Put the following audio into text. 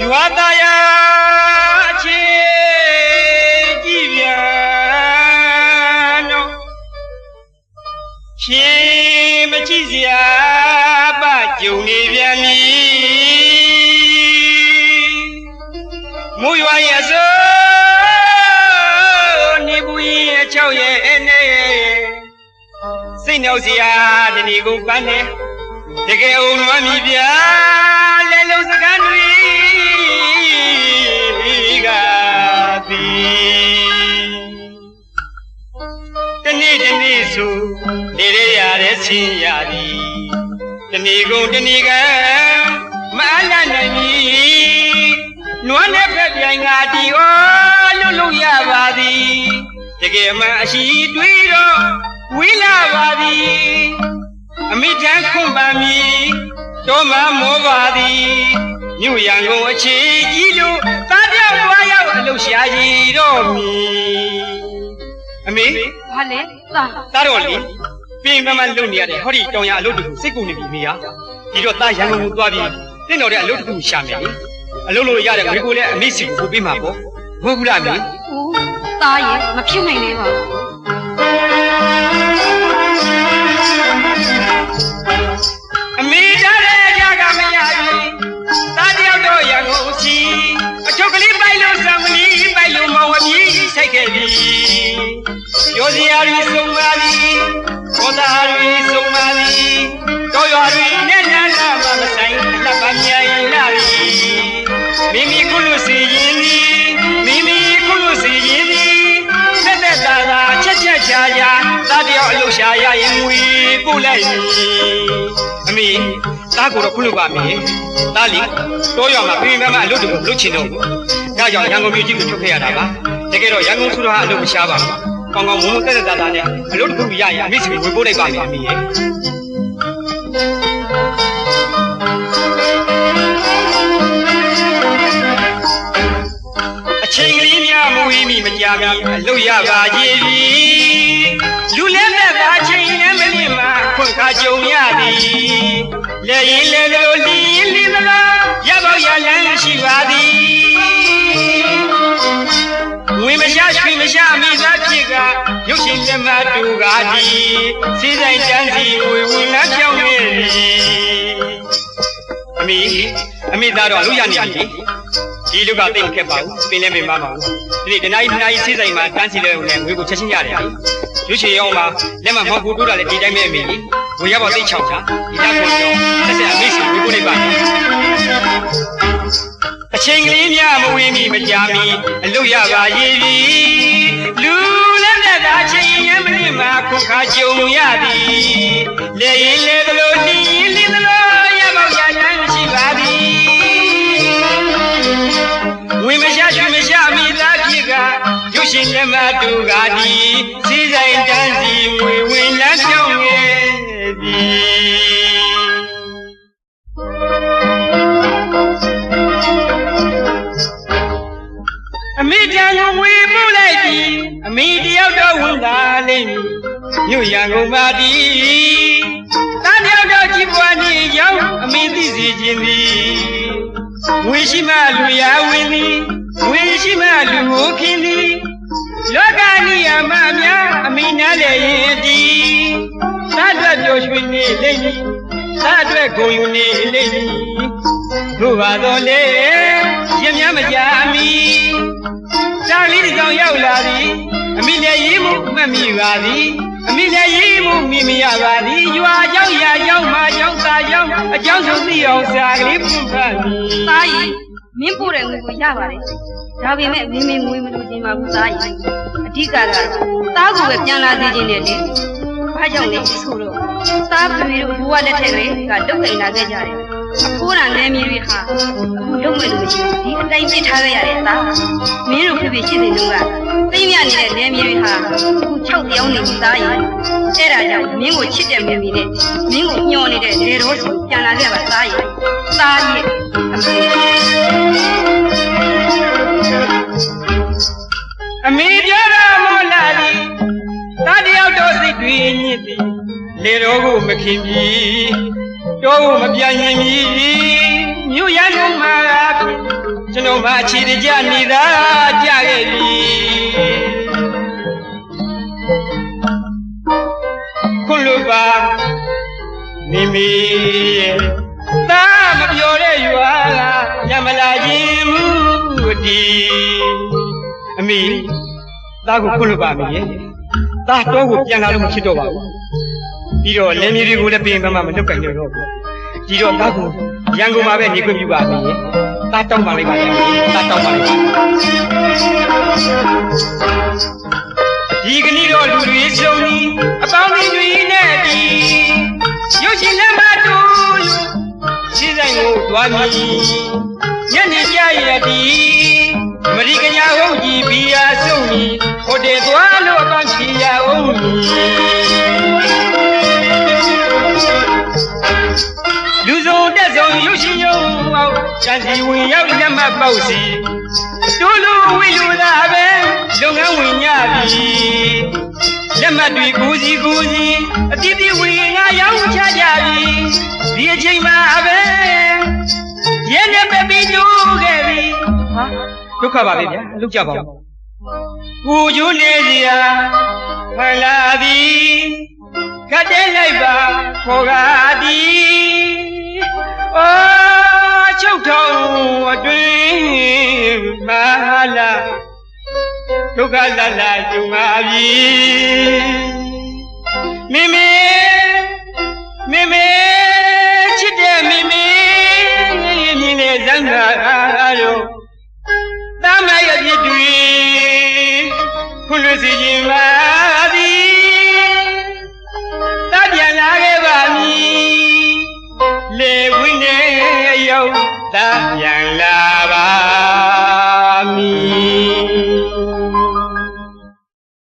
ရွာသားရချေကြည့်ပြန်တော့ရှင်မကြည့်စရာပကြုံနေပြန်ပြီမူရွာရဲ့အစိုးနေဘူးရဲ့အချောက်ရဲ့နဲ့စိတ်နှောက်စရာတဏီကုန်ပန်းနေတကယ်အောင်လွမ်းမိဗျာ တနေ့တနေ့ဆိုနေရရတဲ့ဆင်းရသည်တနေ့ကုန်တနေ့ကမအားရနိုင်ပြီနွားနဲ့ဖက်ပြိုင်ငါတီဩလွတ်လို့ရပါသည်တကယ်မှအရှိတွေးတော့ဝိလာပါသည်အမိထံခွန်ပန်မီတောမမောပါသည်မြို့ရန်ကုန်အခြေကြီးလို့ တော့မီအမေဘာလဲသာသားတော်လေပြင်မမလုပ်နေရတယ်ဟောဒီတောင်ရအလုပ်တခုစိတ်ကူနေပြီမေယာဒီတော့သားရန်ကုန်ကိုသွားပြီးတင့်တော်တဲ့အလုပ်တခုရှာမယ်လေအလုပ်လို့ရတဲ့ဝေကိုလည်းအမိစီကိုပို့ပေးမှာပေါ့ဘုရားဘူးလားမေဦးသားရဲ့မဖြစ်နိုင်သေးပါဘူး ဆိုင်ခဲ့ပြီပြောစရာတွေစုံပါပြီခေါ်သားတွေစုံပါပြီတော်ရွာတွေနဲ့နာနာမမဆိုင်လက်ပါမြိုင်လာပြီမိမိခုလို့စီရင်သည်မိမိခုလို့စီရင်သည်သက်သက်သာသာချက်ချက်ချာချာသားတယောက်အလုပ်ရှာရရင်ငွေပို့လိုက်ပြီအမေသားကိုတော့ခုလို့ပါမေသားလီတော်ရွာမှာပြင်ပန်းမအလုပ်တကူလုပ်ချင်တော့ဘူးဒါကြောင့်ရန်ကုန်မြို့ကြီးကိုထုတ်ခဲ့ရတာပါ တကယ်တော့ရန်ကုန်ဆိုတော့အလုပ်မရှားပါဘူးကောင်းကောင်းမုံမသက်သက်သာသာနဲ့အလုပ်တကူရရင်အမေစီကိုဝေပို့လိုက်ပါမယ်အမေရဲ့အချိန်ကလေးများမဝေးမိမကြမီအလုရပါကြီးပြီလူလည်းသက်သာချိန်လည်းမလင့်မှာခွင့်ခါကြုံရသည်လက်ရင်လည်းလိုလီရင်လီသလားရပေါရလန်းရှိပါသည်ဝေ မရှာရွှေမရှာမိသားဖြစ်ကရုပ်ရှင်မြတ်မတူကားဒီစီဆိုင်တန်းစီဝေဝင်လန်းပြောင်းနေသည်အမေအမေသားတော့အလို့ရနေပြီလေဒီလူကသိမခက်ပါဘူးပင်လည်းမမပါဘူးဒီနေ့တနားကြီးတနားကြီးစီးဆိုင်မှာတန်းစီလဲုံနဲ့ငွေကိုချက်ချင်းရတယ်လေရွှေချေရောင်းမှာလက်မမောက်ကူတိုးတာလည်းဒီတိုင်းပဲအမေကြီးငွေရပါသိချောက်ချာဒီတက်ကိုတော့တစ်ဆက်အမေစီငွေကိုလိုက်ပါမယ် အချိန်ကလေးများမဝေးမီမကြာမီအလုရပါရည်ပြီလူလည်းသက်သာချိန်ရင်မင်းမှာခုခါကြုံရသည်လေရင်လေသလိုလီရင်လီသလိုရပေါရလန်းရှိပါသည်ဝိမရှာရွှေမရှာမိသားဖြစ်ကရုပ်ရှင်လက်မတူကဒီစီဆိုင်တန်းစီဝေဝင်လန်းပြောင်းခဲ့သည် မိတန်ကိုဝေပို့လိုက်ပြီအမိတယောက်တော့ဝန်သာလိမ့်မည်မြို့ရန်ကုန်ပါတီတန်တယောက်တော့ကြည်ပွားနေရောက်အမိသိစီခြင်းသည်ငွေရှိမှလူရဝင်သည်ငွေရှိမှလူကိုခင်သည်လောကနိယမများအမိနားလေရင်တည်သတ်အတွက်ပျော်ရွှင်နေလိမ့်မည်သတ်အတွက်ဂုံယူနေလိမ့်မည်တို့ပါတော့လေရမြမကြအမိစာလေးတစ် ကောင်ရောက်လာသည်အမိလည်းရေးမှုမှတ်မိပါသည်အမိလည်းရေးမှုမိမရပါသည်ရွာကြောင့်ရာကြောင့်မာကြောင့်သာကြောင့်အကြောင်းဆုံးသိအောင်စာကလေးဖွင့်ဖတ်သည်သားရဲ့မင်းပို့တဲ့ငွေကိုရပါတယ်ဒါပေမဲ့မင်းမင်းငွေမလို့ခြင်းပါဘူးသားရဲ့အဓိကကတော့သားကိုပဲပြန်လာသေးခြင်းနဲ့လေဘာကြောင့်လဲဆိုတော့သားပြေတို့ဘဝလက်ထက်ကလေးကလုတ်ခိုင်လာခဲ့ကြတယ် အဖိုးရနယ်မြေတွေဟာအခုလုံးမဲ့လို့မရှိဘူးဒီအတိုင်းပြစ်ထားခဲ့ရတဲ့သားမင်းတို့ဖြစ်ဖြစ်ရှိနေလို့ကသိမြနေတဲ့နယ်မြေတွေဟာအခု၆ပြောင်းနေပြီသားရဲ့အဲ့ဒါကြောင့်မင်းကိုချစ်တဲ့မင်းမီနဲ့မင်းကိုညှော်နေတဲ့လေတော်စီပြန်လာခဲ့ပါသားရဲ့သားရဲ့အဖေအမိပြောတော်မောလာသည်တတယောက်တော့စိတ်တွေညစ်သည်လေတော်ကိုမခင်ပြီ တော်ကိုမပြန်ရင်ပြီမြို့ရန်ကုန်မှာကျွန်တော်မှအခြေတကြနေတာကြခဲ့ပြီခွန်လိုပါမိမိရဲ့တာမပြောတဲ့ရွာကညမလာခြင်းမူဒီအမေသားကိုခွန်လိုပါမိရဲ့သားတော့ကိုပြန်လာလို့မဖြစ်တော့ပါဘူးပြီးတော့လင်းမြေတွေကိုလည်းပြင်ပမှမလုတ်ကင်ကြတော့ဘူး ဒီတော့သားကိုရန်ကုန်မှာပဲနေခွင့်ပြုပါမိရဲ့သားတောင်းပါလိုက်ပါလေသားတောင်းပါလိုက်ပါဒီကနေ့တော့လူတွေစုံဒီအပေါင်းအသင်းတွေနဲ့ဒီရုပ်ရှင်လက်မတူရှိဆိုင်ကိုသွားပြီညနေကြရသည်အမေရိကန်ညာဟုတ်ကြီးဘီယာစုံကြီးဟိုတယ်သွားလို့အပန်းချီရအောင်လူ ပ်ရှင်ရုံအောင်စံစီဝင်ရောက်လက်မပေါက်စီတို့လူဝိလူသာပဲလုပ်ငန်းဝင်ညပြီလက်မတွေကိုစီကိုစီအတိအတိဝင်ငါရောက်ချကြပြီဒီအချိန်မှာပဲရဲနဲ့ပဲပြီးကျိုးခဲ့ပြီဟာဒုက္ခပါပဲဗျာလုတ်ကြပါဦးကိုကျိုးနေစရာဖလာသည်ခတ်တဲ့လိုက်ပါခေါ်ကားသည် အော်ချုပ်ထောင်အတွင်မလာဒုက္ခလာလာကြုံပါပြီမိမိမိ